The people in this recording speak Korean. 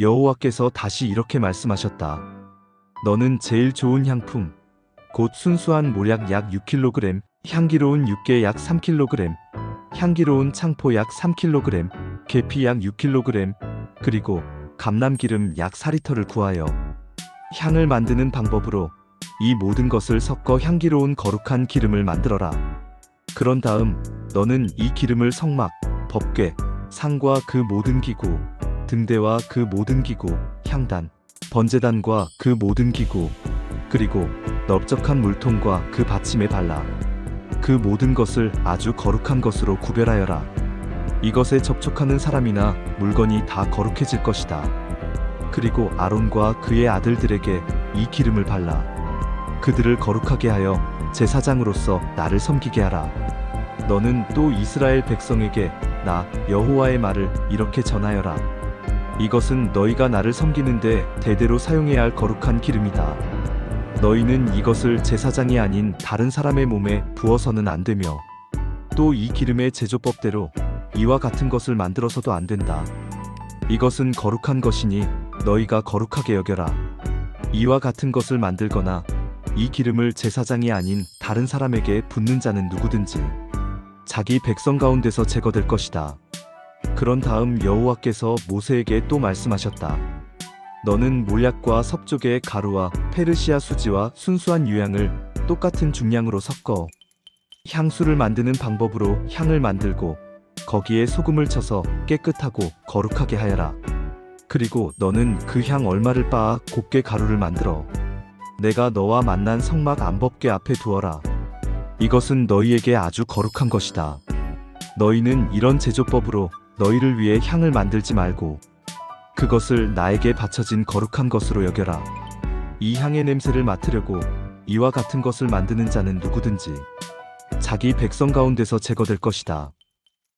여호와께서 다시 이렇게 말씀하셨다. 너는 제일 좋은 향품, 곧 순수한 모략 약 6kg, 향기로운 육개 약 3kg, 향기로운 창포 약 3kg, 계피 약 6kg, 그리고 감람기름 약 4리터를 구하여 향을 만드는 방법으로 이 모든 것을 섞어 향기로운 거룩한 기름을 만들어라. 그런 다음 너는 이 기름을 성막, 법궤, 상과 그 모든 기구, 등대와 그 모든 기구, 향단, 번제단과 그 모든 기구, 그리고 넓적한 물통과 그 받침에 발라. 그 모든 것을 아주 거룩한 것으로 구별하여라. 이것에 접촉하는 사람이나 물건이 다 거룩해질 것이다. 그리고 아론과 그의 아들들에게 이 기름을 발라. 그들을 거룩하게 하여 제사장으로서 나를 섬기게 하라. 너는 또 이스라엘 백성에게 나 여호와의 말을 이렇게 전하여라. 이것은 너희가 나를 섬기는데 대대로 사용해야 할 거룩한 기름이다. 너희는 이것을 제사장이 아닌 다른 사람의 몸에 부어서는 안 되며 또 이 기름의 제조법대로 이와 같은 것을 만들어서도 안 된다. 이것은 거룩한 것이니 너희가 거룩하게 여겨라. 이와 같은 것을 만들거나 이 기름을 제사장이 아닌 다른 사람에게 붓는 자는 누구든지 자기 백성 가운데서 제거될 것이다. 그런 다음 여호와께서 모세에게 또 말씀하셨다. 너는 몰약과 섭족의 가루와 페르시아 수지와 순수한 유향을 똑같은 중량으로 섞어 향수를 만드는 방법으로 향을 만들고 거기에 소금을 쳐서 깨끗하고 거룩하게 하여라. 그리고 너는 그 향 얼마를 빻아 곱게 가루를 만들어 내가 너와 만난 성막 안법궤 앞에 두어라. 이것은 너희에게 아주 거룩한 것이다. 너희는 이런 제조법으로 너희를 위해 향을 만들지 말고 그것을 나에게 바쳐진 거룩한 것으로 여겨라. 이 향의 냄새를 맡으려고 이와 같은 것을 만드는 자는 누구든지 자기 백성 가운데서 제거될 것이다.